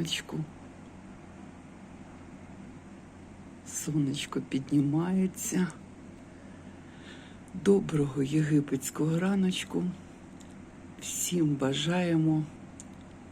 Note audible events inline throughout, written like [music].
Раночку. Сонечко піднімається. Доброго єгипетського раночку. Всім бажаємо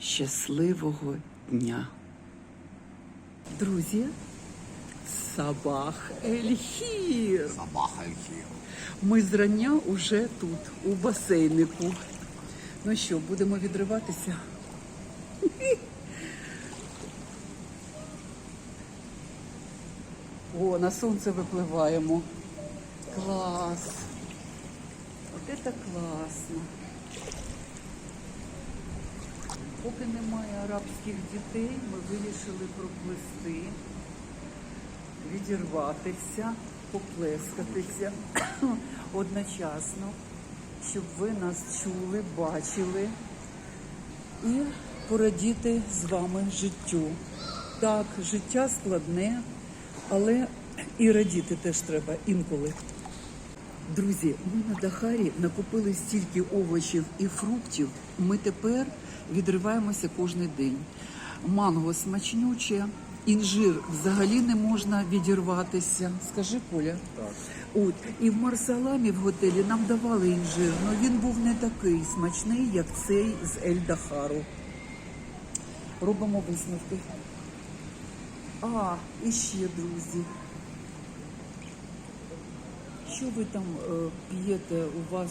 щасливого дня. Друзі, Сабах Ельхір. Сабах Альхір. Ми зрання уже тут, у басейнику. Ну що, будемо відриватися? О, на сонце випливаємо. Клас. От це класно. Поки немає арабських дітей, ми вирішили проплисти, відірватися, поплескатися [coughs] одночасно, щоб ви нас чули, бачили і порадіти з вами життю. Так, життя складне, але і радіти теж треба інколи. Друзі, ми на Дахарі накупили стільки овочів і фруктів. Ми тепер відриваємося кожен день. Манго смачнюче, інжир взагалі не можна відірватися. Скажи, Коля. Так. От і в Марсаламі в готелі нам давали інжир, але він був не такий смачний, як цей з Ель Дахару. Робимо висновки. А, і ще, друзі. Що ви там е, п'єте? У вас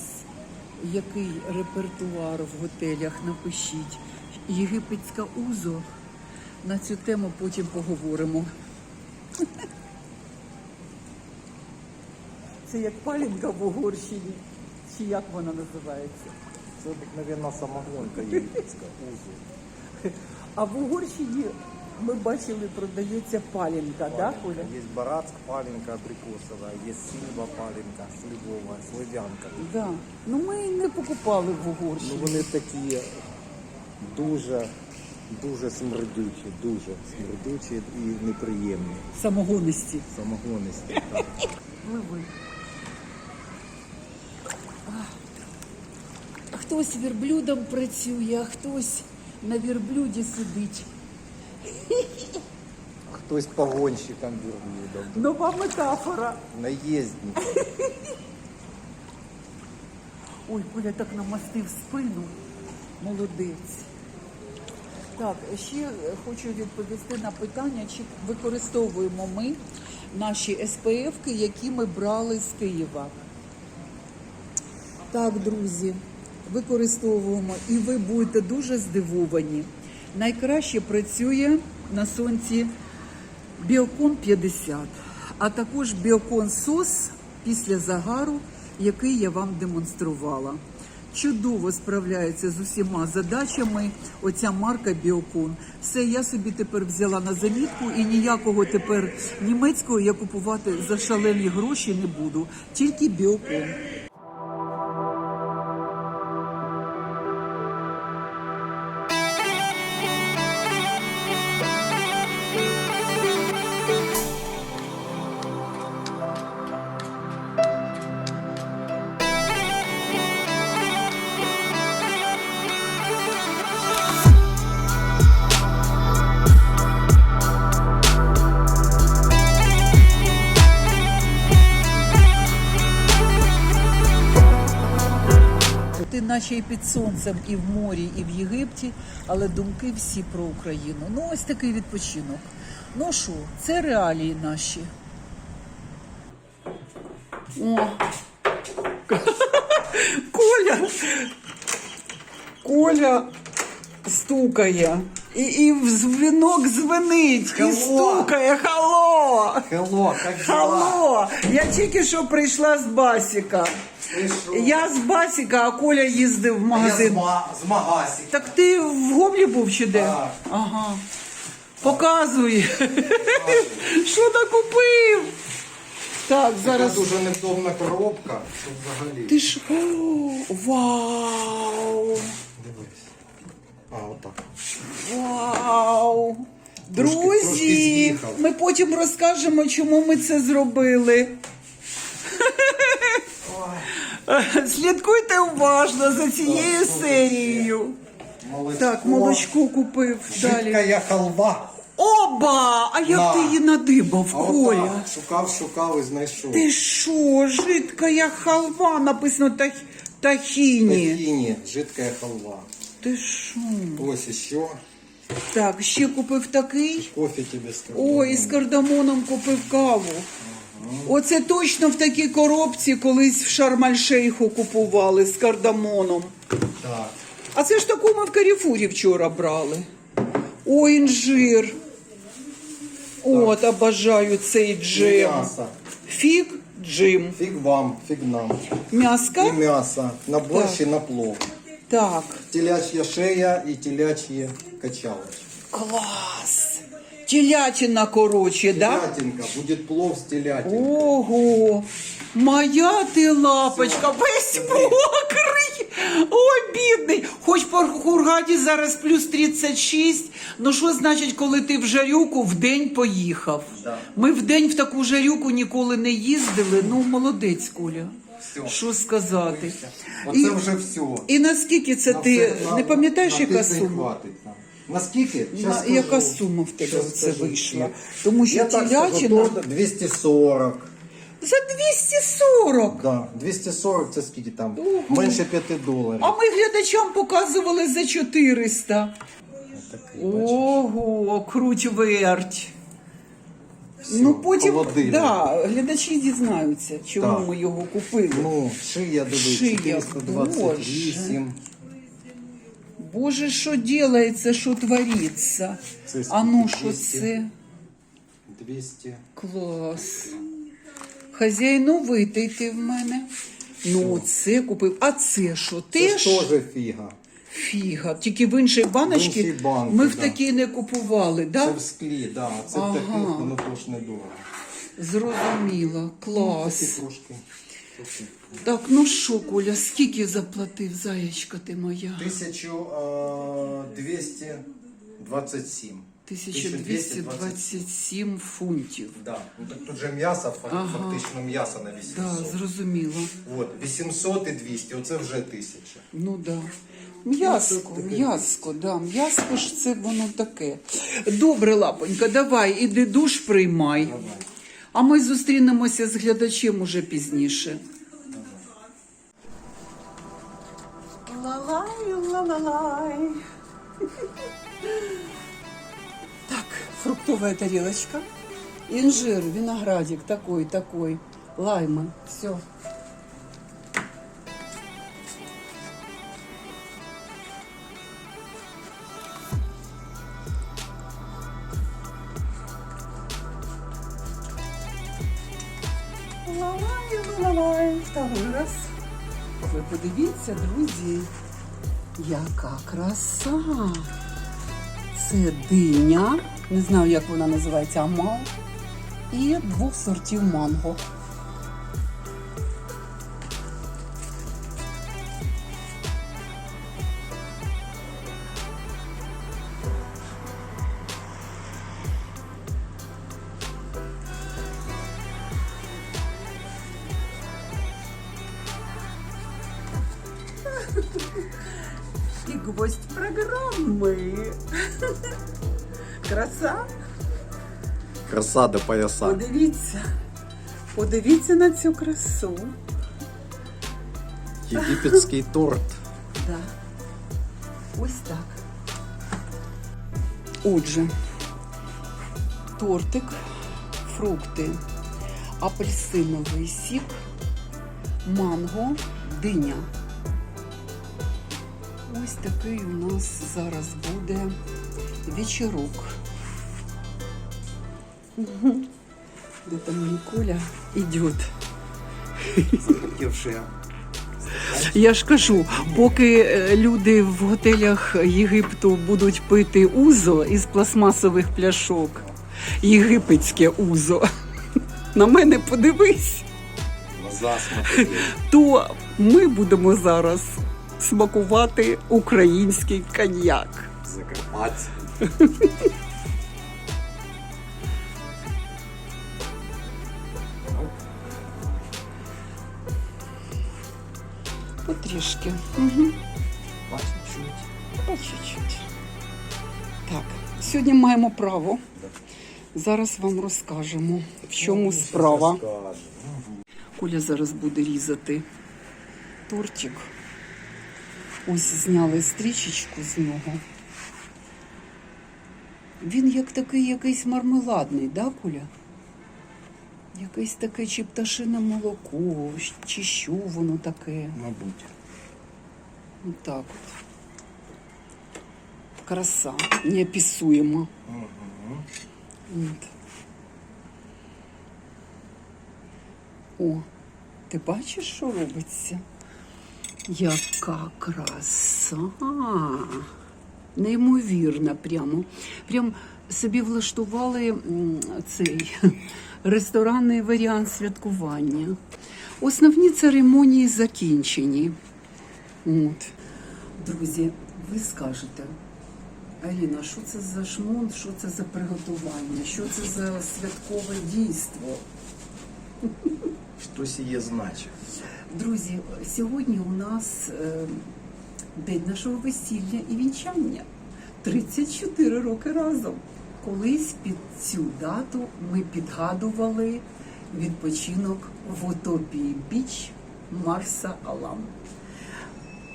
який репертуар в готелях? Напишіть. Єгипетська узо. На цю тему потім поговоримо. Це як палінка в Угорщині. Чи як вона називається? Це обикновенна самогонка єгипетська, узу. А в Угорщині ми бачили, продається палінка, да, Коля? Є барацк, паленка абрикосова, є сільва паленка, сливова, слив'янка. Да. Ну ми не покупали в Ну Угорщині. вони такі дуже, дуже смердючі, дуже смердючі і неприємні. Самогонисті. Самогонисті. Так. [laughs] Пливи. Хтось верблюдом працює, а хтось на верблюді сидить. Хтось погонщиком верблюдом. Нова метафора. Наїздник. Ой, Коля так намастив спину. Молодець. Так, ще хочу відповісти на питання, чи використовуємо ми наші СПФ-ки, які ми брали з Києва. Так, друзі, використовуємо і ви будете дуже здивовані. Найкраще працює на сонці Біокон 50, а також Біокон Сос після загару, який я вам демонструвала. Чудово справляється з усіма задачами оця марка Біокон. Все, я собі тепер взяла на замітку і ніякого тепер німецького я купувати за шалені гроші не буду, тільки Біокон. Наче і під сонцем, і в морі, і в Єгипті, але думки всі про Україну. Ну, ось такий відпочинок. Ну що, це реалії наші. О. [laughs] Коля. Коля стукає. І, і в дзвінок дзвенить, і Алло. стукає. Хало! Хелло, як Алло! Я тільки що прийшла з Басіка. Я з Басіка, а Коля їздив в магазин. з магазі. Так ти в Гоблі був чи де? Так. Ага. Показуй. Що накупив? Так, Зараз зараз. дуже невдобна коробка. Тут взагалі. Ти ж. О, вау! А, отак. Вау! Трошки- трошки Друзі, з'їхав. ми потім розкажемо, чому ми це зробили. Слідкуйте уважно за цією серією. Молочко. Так, молочко купив далі. Жидкая халва. Оба! А як На. ти її надибав, А Коля? отак, шукав, шукав і знайшов. Ти що, жидкая халва, написано тах... тахіні. Тахіні, жидкая халва. Ти що? Ось іще. Так, ще купив такий. Кофе тебе скажу. Ой, з кардамоном купив каву. Оце точно в такій коробці колись в Шарм-Аль-Шейху купували з кардамоном. Так. А це ж таку ми в Каріфурі вчора брали. Ой, інжир. От, обожаю цей джем. М'ясо. Фіг джим. Фіг вам, фіг нам. І М'яска? м'ясо. На борщ і на плов. Так. Телячья шея і телячьи качалочки. Клас. Телятина, короче, да? Телятинка, будет плов с телятинкой. Ого, моя ти лапочка, весь мокрий. Ой, бідний. Хоч по Хургаді зараз плюс 36. Ну що значить, коли ти в жарюку в день поїхав? Да. Ми в день в таку жарюку ніколи не їздили. Ну, молодець, Коля. Все. Що сказати? Оце І, вже все. і наскільки це На ти все- не пам'ятаєш, яка сума? Наскільки? На, скажу. яка сума в тебе Щас це вийшла? Тому що Я так скажу, 240. за 240. Да, 240 це скільки там? Ого. Менше 5 доларів. А ми глядачам показували за 400. Такий. Ого, круть верть. Ну потім холодильник. да, глядачі дізнаються, чому Так. ми його купили. Ну, шия дивись, Шия, 428. Боже, що ділається, що твориться? Це А ну що 200? це? 200. Клас. Хазяйновитий ти в мене. Ну, це купив. А це що? Це Теж? ж теж фіга. Фіга. Тільки в іншій баночці В іншій банці, ми в да. такій не купували, Це да? в склі, да. Це Ага. в таких, воно теж недорого. Зрозуміло. Такі Клас. трошки. Так, ну що, Коля, скільки заплатив, заячка ти моя? 1227. 1227 фунтів. Да. Ну, так тут же м'ясо, фак- Ага. фактично м'ясо на 800. Да, зрозуміло. От, 800 і 200, оце вже 1000. Ну да. М'яско, м'яско, да, м'яско ж це воно таке. Добре, лапонька, давай, іди душ приймай. А ми зустрінемося з глядачем уже пізніше. Ла-лай, ла-ла-лай. Так, фруктовая тарелочка. Инжир, виноградик такой, такой. Лаймы. Все. Подивіться, друзі, яка краса. Це диня, не знаю, як вона називається, амал, і двох сортів манго. Краса до пояса. Подивіться. Подивіться на цю красу. Єгипетський [laughs] торт. Да. Ось так. Отже, тортик, фрукти, апельсиновий сік, манго, диня. Ось такий у нас зараз буде вечірок. Де там Ніколя йде. Я ж кажу, поки е, люди в готелях Єгипту будуть пити узо із пластмасових пляшок, єгипетське узо, [laughs] на мене подивись, то ми будемо зараз смакувати український коньяк. Закарпатський. [laughs] Потрішки. Угу. Бачиш, чуть. По чуть-чуть. Так, сьогодні маємо право. Зараз вам розкажемо, в чому справа. Коля зараз буде різати тортик. Ось зняли стрічечку з нього. Він як такий якийсь мармеладний, да, Коля? Якесь таке чи пташине молоко, чи що воно таке. Мабуть. Ось так от. Краса, неописуема. От. О, ти бачиш, що робиться? Яка краса. Неймовірна прямо. Прям собі влаштували цей [laughs] ресторанний варіант святкування. Основні церемонії закінчені. От. Друзі, ви скажете, Аліна, що це за шмон, що це за приготування, що це за святкове дійство? Що сіє значить? Друзі, сьогодні у нас е, день нашого весілля і вінчання. 34 роки разом. Колись під цю дату ми підгадували відпочинок в утопії Біч Марса Алам.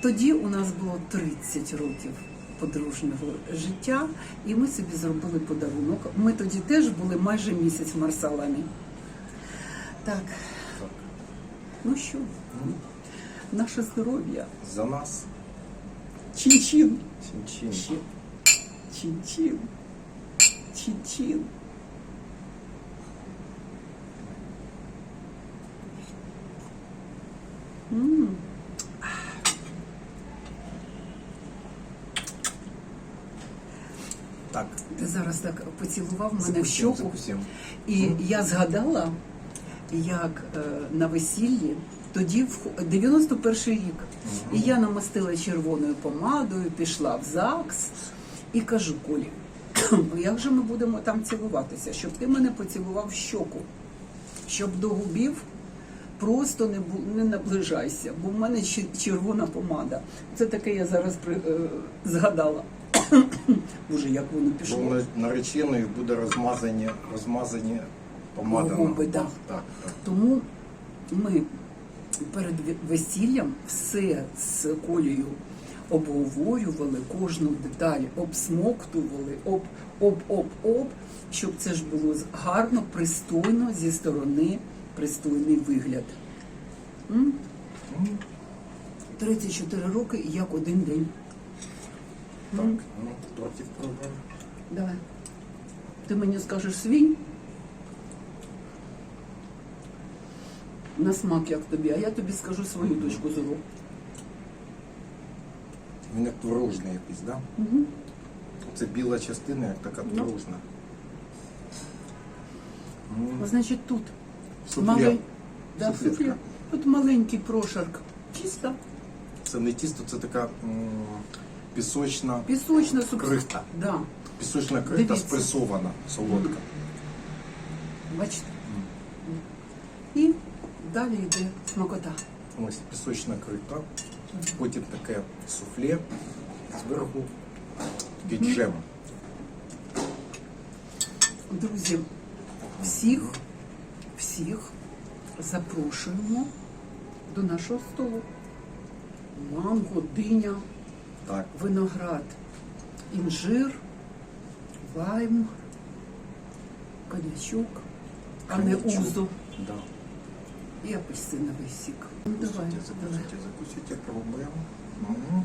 Тоді у нас було 30 років подружнього життя, і ми собі зробили подарунок. Ми тоді теж були майже місяць в Марсаламі. Так, Так. ну що, наше здоров'я. За нас Чин-чин. чин-чин. Чин-чин. Чин-чин. М. Так, Зараз так поцілував мене в щоку. запустим. І я згадала, як е, на весіллі, тоді в 91 рік, і я намастила червоною помадою, пішла в ЗАГС і кажу Колі, [clears throat] як же ми будемо там цілуватися, щоб ти мене поцілував в щоку, щоб до губів просто не, бу- не наближайся, бо в мене червона помада. Це таке я зараз при, е, згадала. [coughs] Боже, як воно пішло. на- нареченою буде розмазані, розмазані помада. Губи. Так, так. Тому ми перед весіллям все з колею обговорювали, кожну деталь обсмоктували, об, об, об, об, щоб це ж було гарно, пристойно зі сторони пристойний вигляд. М? М, 34 роки як один день. Так, ну, тортик пробуємо. Давай. Ти мені скажеш свій? На смак як тобі, а я тобі скажу свою точку зору. Він як творожний якийсь, так? Да? Угу. Це біла частина, як така Ну. творожна. М, Значить, тут Суфле. малень- да, Суфлетка. суфле. Тут маленький прошарк. Чисто Це не тісто, це така м, пісочна, пісочна субстанція. Крихта. Да. пісочна крихта Дивіться. спресована, солодка. Бачите? І далі йде смакота. Ось пісочна крихта, потім таке суфле, зверху такий джем. Друзі, всіх, всіх запрошуємо до нашого столу. Манго, диня, Так, виноград, інжир, лайм, конячок, а не узо да. і апельсиновий сік. Ну, давай, Закусите, давай. закусите, закусите, пробуємо. Мгм.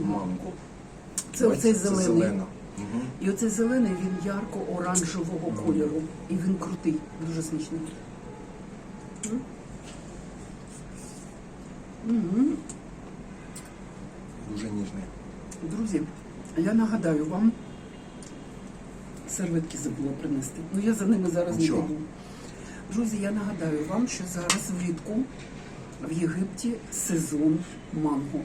Манго. Це оцей зелений. зелена. Мгм. І оцей зелений він ярко-оранжевого кольору. І він крутий, дуже смачний. М? Мгм. Дуже. Друзі, я нагадаю вам, серветки забула принести. Ну я за ними зараз не Нічого. піду. Друзі, я нагадаю вам, що зараз влітку в Єгипті сезон манго.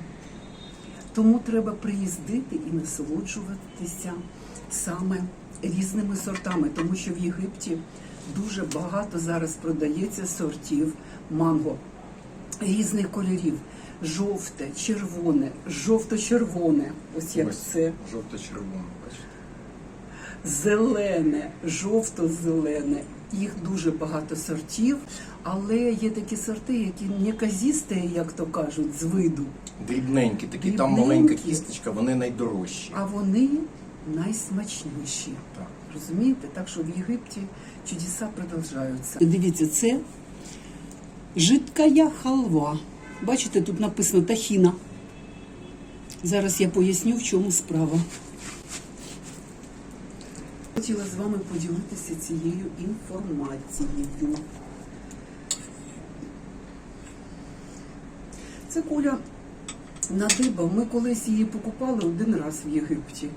Тому треба приїздити і насолоджуватися саме різними сортами, тому що в Єгипті дуже багато зараз продається сортів манго різних кольорів. Жовте, червоне, жовто-червоне. Ось як Ось це. Жовто-червоне, бачите. Зелене, жовто-зелене. Їх дуже багато сортів, але є такі сорти, які не неказісті, як то кажуть, з виду. Дрібненькі такі, там Дрібненькі. маленька кісточка, вони найдорожчі. А вони найсмачніші. Так. Розумієте? Так що в Єгипті чудеса продовжуються. Дивіться, це жидкая халва. Бачите, тут написано тахіна. Зараз я поясню, в чому справа. Хотіла з вами поділитися цією інформацією. Це куля надиба. Ми колись її покупали один раз в Єгипті.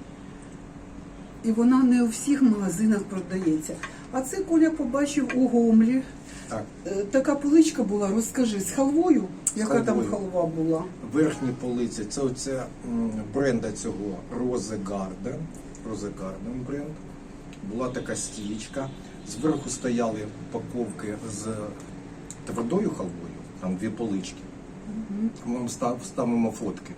І вона не у всіх магазинах продається. А це Коля побачив у Гомлі. Так, Е, Така поличка була, розкажи, з халвою. Яка там халва була? верхні полиці, це оце м, бренда цього Rose Garden. Rose Garden бренд. Була така стічка. Зверху стояли упаковки з твердою халвою, там дві полички. Ми вам став- вставимо фотки.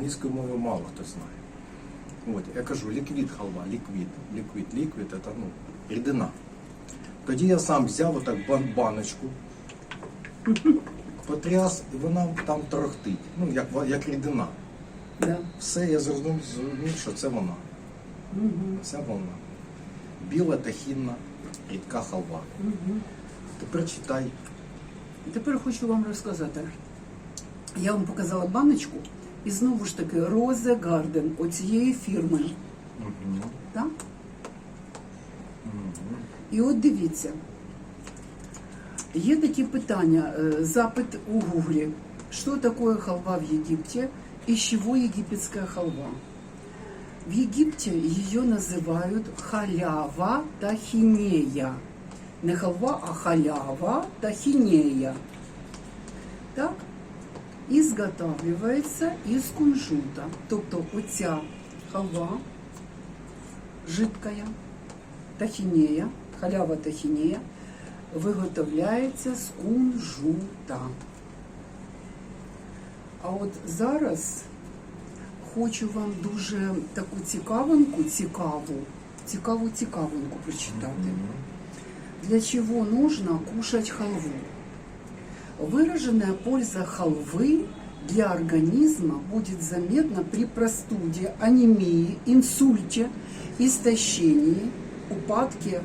Англійською мовою мало хто знає. От, я кажу, ліквід халва, ліквід, ліквід, ліквід це ну, рідина. Тоді я сам взяв отак баночку, потряс, і вона там торохтить, ну, як, як рідина. Да. Все, я зрозумів, що це вона. Це вона. Біла тахінна, рідка халва. Тепер читай. Тепер хочу вам розказати. Я вам показала баночку, і знову ж таки Розе Гарден оцієї фірми. Так? І от дивіться, є такі питання, е, запит у Гуглі. Что такое халва в Египте и с чего египетская халва? В Египте ее называют халява тахинея. Не халва, а халява тахинея. Так? Ізготавлюється із кунжута. Тобто оця халва жидкая, тахінея, халява тахінея, виготовляється з кунжута. А от зараз хочу вам дуже таку цікавинку, цікаву, цікаву цікавинку прочитати. Для чего нужно кушать халву? Выраженная польза халвы для организма будет заметна при простуде, анемии, инсульте, истощении, упадке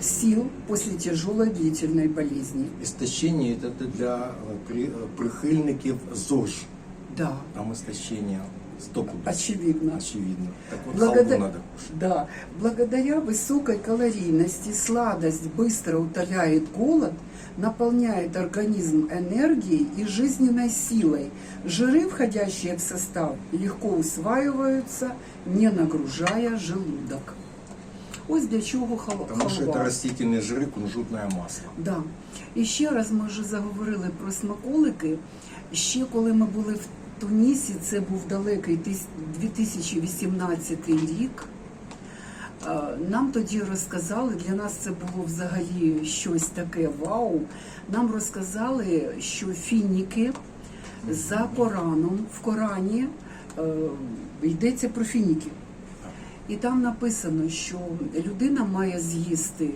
сил после тяжелой длительной болезни. Істощення це для е, при- е, прихильників ЗОЖ. Да, Там істощення стоку. очевидно. Очевидно. Так от Благодаря- халву надо кушать. Да, благодаря высокой калорийности сладость быстро утоляет голод, наполняет организм энергией и жизненной силой. Жиры, входящие в состав, легко усваиваются, не нагружая желудок. Ось для чого хал- Тому що це халва. растительні жири, кунжутне масло. Да. І ще раз ми вже заговорили про смаколики. Ще коли ми були в Тунісі, це був далекий тис- 2018 рік. Е, Нам тоді розказали, для нас це було взагалі щось таке вау. Нам розказали, що фініки за Кораном в Корані е, йдеться про фініки. І там написано, що людина має з'їсти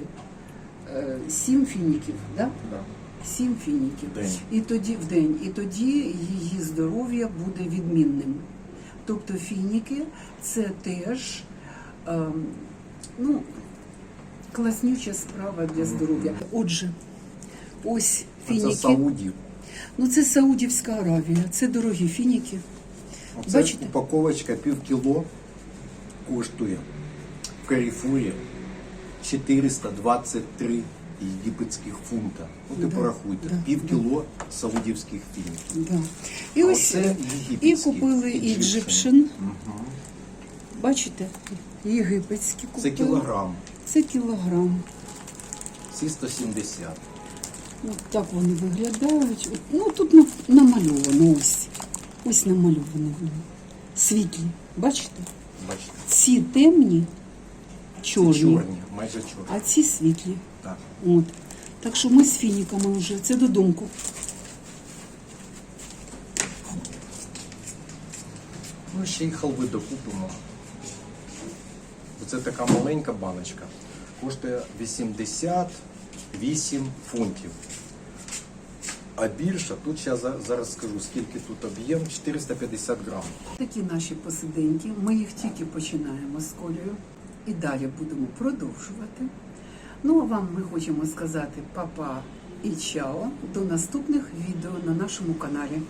е, сім фініків, да? Сім фініків. День. І тоді в день, і тоді її здоров'я буде відмінним. Тобто фініки це теж ем, ну, класнюча справа для здоров'я. Отже, ось А Це фініки. Саудів. Ну це Саудівська Аравія, це дорогі фініки. Оце Бачите? упаковочка пів кіло коштує в Каріфурі 423 єгипетських фунта. Ну, ти Да, порахуйте, да, пів да. кіло саудівських фільмів. Да. І А ось і купили Egyptian. Egyptian. Бачите, єгипетські купили. Це кілограм, Це кілограм. ці 170. От так вони виглядають. От, Ну тут намальовано ось. Ось намальовано воно. Світлі. Бачите? Бачите, Ці темні, чорні, чорні, майже чорні. а ці світлі. Так. От. Так що ми з фініками вже. Це додумку. Ну, ще й халви докупимо. Це така маленька баночка. Коштує 88 фунтів. А більше, тут я зараз скажу, скільки тут об'єм, 450 грам. Такі наші посиденьки. Ми їх тільки починаємо з колею. І далі будемо продовжувати. Ну а вам ми хочемо сказати папа і чао до наступних відео на нашому каналі.